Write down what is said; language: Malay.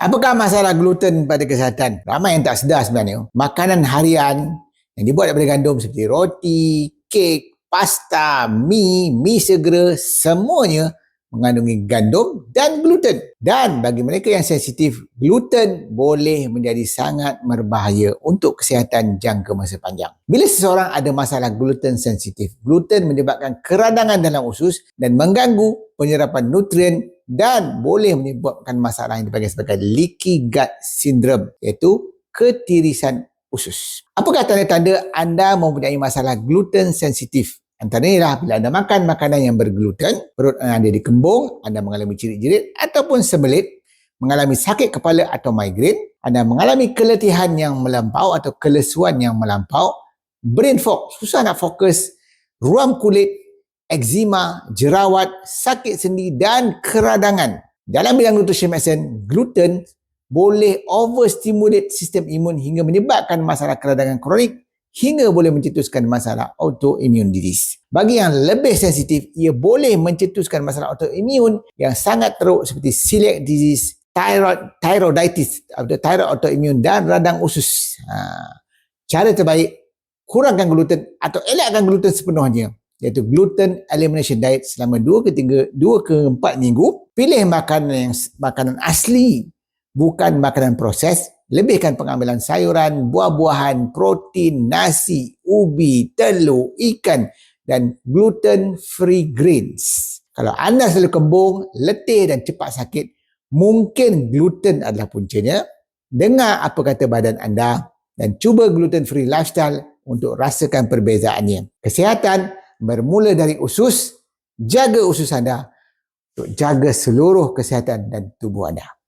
Apakah masalah gluten pada kesihatan? Ramai yang tak sedar sebenarnya. Makanan harian yang dibuat daripada gandum seperti roti, kek, pasta, mi, mi segera, semuanya mengandungi gandum dan gluten. Dan bagi mereka yang sensitif, gluten boleh menjadi sangat berbahaya untuk kesihatan jangka masa panjang. Bila seseorang ada masalah gluten sensitif, gluten menyebabkan keradangan dalam usus dan mengganggu penyerapan nutrien dan boleh menyebabkan masalah yang dipanggil sebagai leaky gut syndrome iaitu ketirisan usus. Apakah tanda-tanda anda mempunyai masalah gluten sensitif? Antaranya ialah bila anda makan makanan yang bergluten, perut anda dikembung, anda mengalami cirit-jerit ataupun sebelit, mengalami sakit kepala atau migrain, anda mengalami keletihan yang melampau atau kelesuan yang melampau, brain fog, susah nak fokus, ruam kulit, eczema, jerawat, sakit sendi dan keradangan. Dalam bidang nutrition medicine, gluten boleh overstimulate sistem imun hingga menyebabkan masalah keradangan kronik hingga boleh mencetuskan masalah autoimmune disease. Bagi yang lebih sensitif, ia boleh mencetuskan masalah autoimmune yang sangat teruk seperti celiac disease, thyroid, thyroiditis, atau thyroid autoimmune dan radang usus. Ha. Cara terbaik, kurangkan gluten atau elakkan gluten sepenuhnya iaitu gluten elimination diet selama 2 ke 3 2 ke 4 minggu pilih makanan yang makanan asli bukan makanan proses Lebihkan pengambilan sayuran, buah-buahan, protein, nasi, ubi, telur, ikan dan gluten-free greens. Kalau anda selalu kembung, letih dan cepat sakit, mungkin gluten adalah puncanya. Dengar apa kata badan anda dan cuba gluten-free lifestyle untuk rasakan perbezaannya. Kesihatan bermula dari usus, jaga usus anda untuk jaga seluruh kesihatan dan tubuh anda.